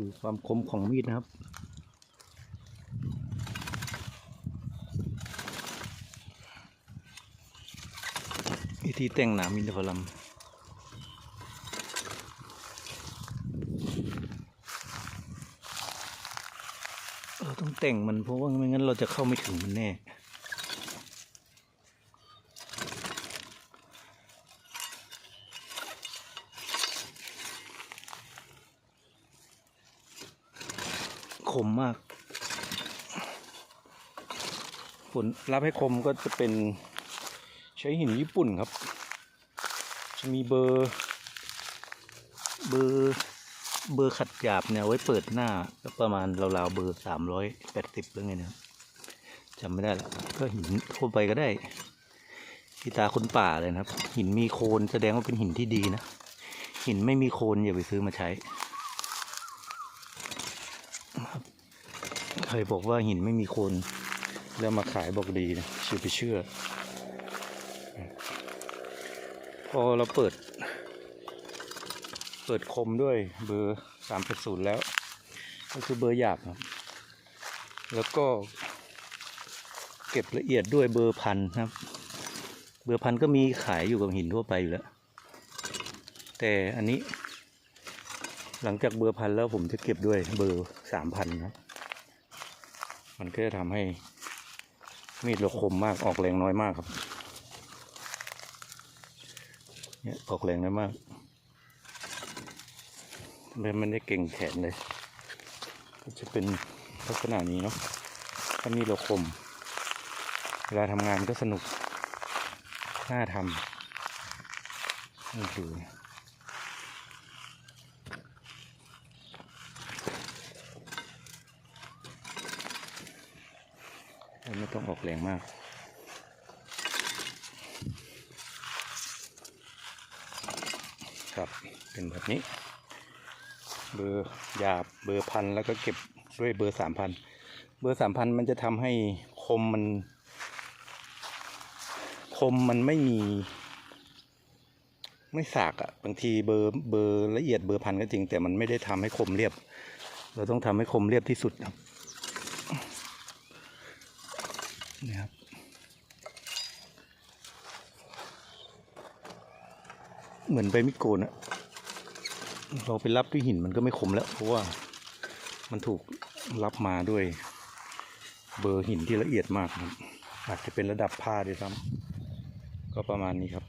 คือความคมของมีดนะครับ วิธีแต่งหนามอินทผลัมเราต้องแต่งมันเพราะว่าไม่งั้นเราจะเข้าไม่ถึงมันแน่ มมาก ผลลัพธ์ให้คมก็จะเป็นใช้หินญี่ปุ่นครับ จะมีเบอร์ เบอร์เบอร์ขัดหยาบเนี่ยไว้เปิดหน้าก็ประมาณราวๆเบอร์สามร้อยแปดสิบหรือไงนะครับจำไม่ได้ละก็หินทั่วไปก็ได้ที่ตาคนป่าเลยนะครับ หินมีโคนแสดงว่าเป็นหินที่ดีนะ หินไม่มีโคนอย่าไปซื้อมาใช้ ใครบอกว่าหินไม่มีคน แล้วมาขายบอกดีนะเชื่อไปเชื่อ พอเราเปิด เปิดคมด้วยเบอร์สามศูนย์แล้ว ก็คือเบอร์หยาบครับ แล้วก็เก็บละเอียดด้วยเบอร์พันครับ เบอร์พันก็มีขายอยู่กับหินทั่วไปอยู่แล้ว แต่อันนี้หลังจากเบอร์พันแล้วผมจะเก็บด้วยเบอร์สามพันครับ มันก็จะทำให้มีดเราคมมากออกแรงน้อยมากครับ เนี่ยออกแรงน้อยมากเลยมันได้เก่งแขนเลย ก็จะเป็นลักษณะนี้เนาะถ้ามีดเราคม เวลาทำงานก็สนุก น่าทำนี่คือ ไม่ต้องออกแรงมาก ครับเป็นแบบนี้ เบอร์หยาบเบอร์พันแล้วก็เก็บด้วยเบอร์สามพันเบอร์สามพันมันจะทำให้คมมัน คมมันไม่มี ไม่สากอะบางทีเบอร์เบอร์ละเอียดเบอร์พันก็จริง แต่มันไม่ได้ทำให้คมเรียบ เราต้องทำให้คมเรียบที่สุดครับ นะครับเหมือนใบมิโกนอะเราไปรับด้วยหินมันก็ไม่คมแล้ว เพราะว่ามันถูกรับมาด้วย เบอร์หินที่ละเอียดมากครับอาจจะเป็นระดับผ้าด้วยซ้ำก็ประมาณนี้ครับ